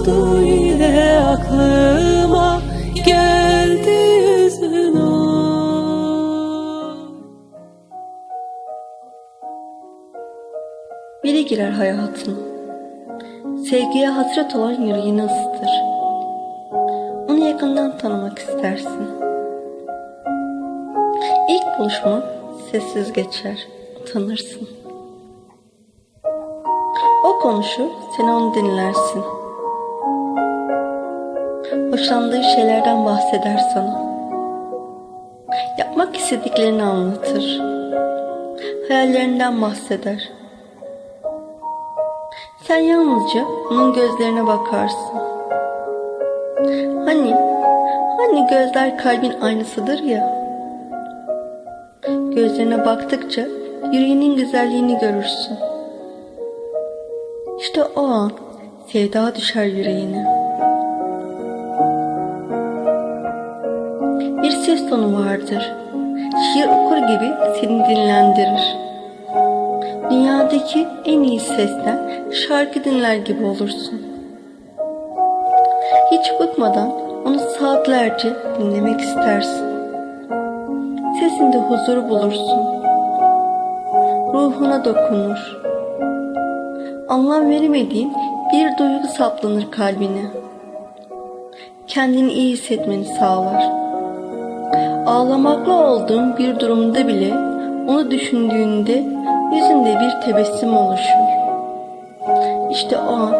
oldu yine aklıma geldi yüzün o Biri girer hayatın Sevgiye hasret olan yüreğini ısıtır. Onu yakından tanımak istersin. İlk buluşma sessiz geçer Tanırsın konuşur, sen onu dinlersin. Hoşlandığı şeylerden bahseder sana. Yapmak istediklerini anlatır. Hayallerinden bahseder. Sen yalnızca onun gözlerine bakarsın. Hani, hani gözler kalbin aynısıdır ya. Gözlerine baktıkça yüreğinin güzelliğini görürsün. İşte o an sevda düşer yüreğine. Bir ses tonu vardır. Şiir okur gibi seni dinlendirir. Dünyadaki en iyi sesten şarkı dinler gibi olursun. Hiç bıkmadan onu saatlerce dinlemek istersin. Sesinde huzur bulursun. Ruhuna dokunur. Anlam veremediğin bir duygu saplanır kalbine. Kendini iyi hissetmeni sağlar. Ağlamakla olduğun bir durumda bile onu düşündüğünde yüzünde bir tebessüm oluşur. İşte o an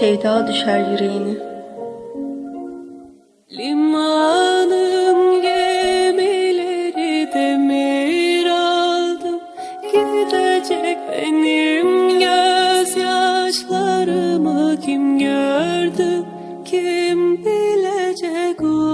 sevda düşer yüreğine. Limanım gemileri demir aldım Gidecek benim gözyaşlarımı kim gördü Kim bilecek oy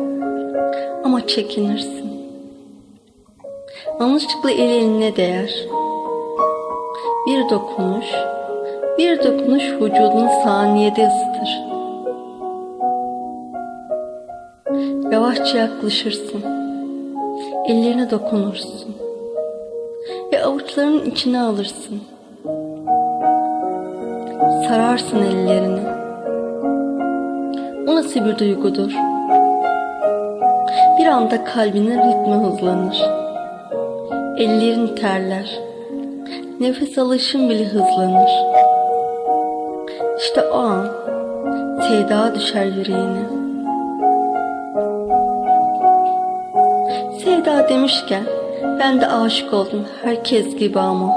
ama çekinirsin. Yanlışlıkla eli eline değer. Bir dokunuş, bir dokunuş vücudunu saniyede ısıtır. Yavaşça yaklaşırsın. Ellerine dokunursun. Ve avuçlarının içine alırsın. Sararsın ellerini. O nasıl bir duygudur? Bir anda kalbinin ritmi hızlanır. Ellerin terler. Nefes alışın bile hızlanır. İşte o an sevda düşer yüreğine. Sevda demişken ben de aşık oldum herkes gibi ama.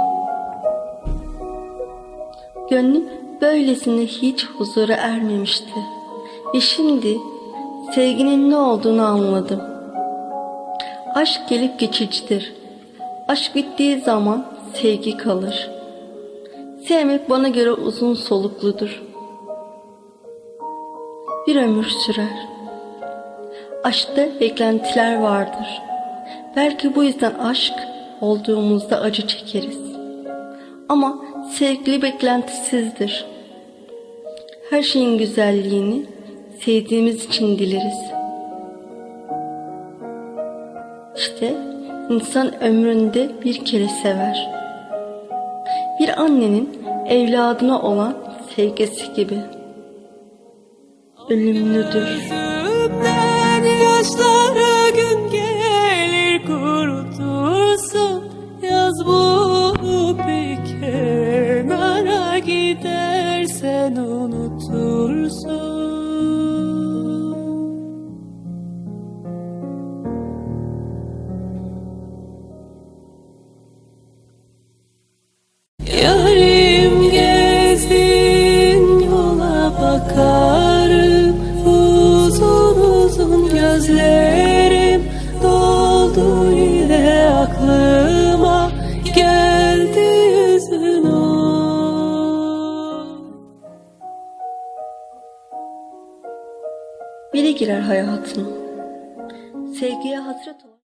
Gönlüm böylesine hiç huzura ermemişti. Ve şimdi sevginin ne olduğunu anladım. Aşk gelip geçicidir. Aşk bittiği zaman sevgi kalır. Sevmek bana göre uzun solukludur. Bir ömür sürer. Aşkta beklentiler vardır. Belki bu yüzden aşk olduğumuzda acı çekeriz. Ama sevgili beklentisizdir. Her şeyin güzelliğini sevdiğimiz için dileriz. İşte insan ömründe bir kere sever. Bir annenin evladına olan sevgisi gibi. Ölümlüdür. Yaşlara gün gelir kurutursun Yaz bulup bir kenara gidersen unutursun Yarim gezdin yola bakarım Uzun uzun gözlerim doldu aklıma Geldi yüzün o Biri girer hayatına. Sevgiye hasret